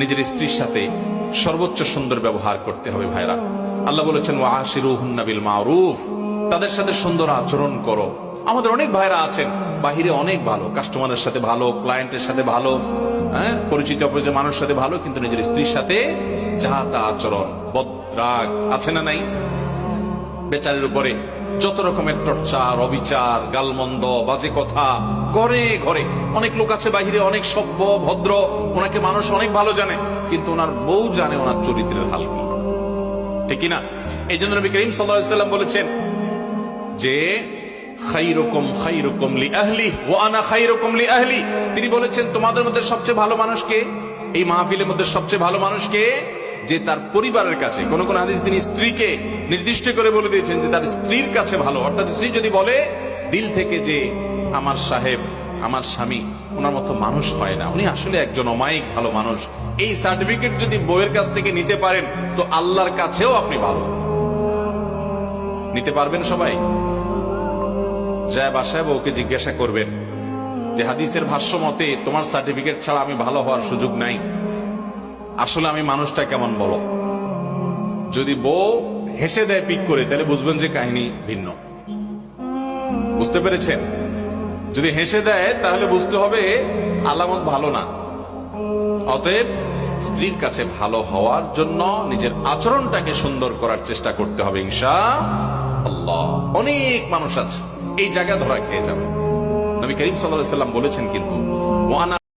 নিজের স্ত্রীর সাথে সর্বোচ্চ সুন্দর ব্যবহার করতে হবে ভাইরা। আল্লাহ বলেছেন বিল মারুফ তাদের সাথে সুন্দর আচরণ করো। আমাদের অনেক ভাইরা আছেন, বাহিরে অনেক ভালো, কাস্টমারের সাথে ভালো, ক্লায়েন্টের সাথে ভালো হ্যাঁ পরিচিত অপরিচিত মানুষের সাথে ভালো, কিন্তু নিজের স্ত্রীর সাথে যা তা আচরণ বদ্রাগ আছে না নাই? বেচারের উপরে যত রকমের টর্চার, অবিচার, গালমন্দ, বাজে কথা, ঘরে ঘরে। অনেক লোক আছে বাহিরে, অনেক সভ্য, ভদ্র, ওনাকে মানুষ অনেক ভালো জানে, কিন্তু ওনার বউ জানে ওনার চরিত্রের হাল কি। ঠিক না এই জন্য নবী করিম সাল্লাম বলেছেন, যে তিনি বলেছেন, তোমাদের মধ্যে সবচেয়ে ভালো মানুষকে এই মাহফিলের মধ্যে সবচেয়ে ভালো মানুষকে যে তার পরিবারের কাছে, কোন কোন হাদিস তিনি স্ত্রীকে নির্দিষ্ট করে বলে দিয়েছেন যে তার স্ত্রীর কাছে ভালো। অর্থাৎ স্ত্রী যদি বলে, দিল থেকে যে আমার সাহেব, আমার স্বামী, ওনার মতো মানুষ হয় না, উনি আসলে একজন অমায়িক ভালো মানুষ। এই সার্টিফিকেট যদি বইয়ের কাছ থেকে নিতে পারেন, তো আল্লাহর কাছেও আপনি ভালো। নিতে পারবেন সবাই? যায় বাসায় বউকে জিজ্ঞাসা করবেন যে, হাদিসের ভাষ্য মতে তোমার সার্টিফিকেট ছাড়া আমি ভালো হওয়ার সুযোগ নাই। আসলে আমি মানুষটা কেমন বলো? যদি বউ হেসে দেয় পিক করে, তাহলে বুঝবেন যে কাহিনী ভিন্ন। বুঝতে পেরেছেন? যদি হেসে দেয়, তাহলে বুঝতে হবে আলামত ভালো না। অতএব স্ত্রীর কাছে ভালো হওয়ার জন্য নিজের আচরণটাকে সুন্দর করার চেষ্টা করতে হবে, ইনশা আল্লাহ। অনেক মানুষ আছে, এই জায়গা ধরা খেয়ে যাবে। নবী করিম সাল্লাহ সাল্লাম বলেছেন কিন্তু, ওয়ানা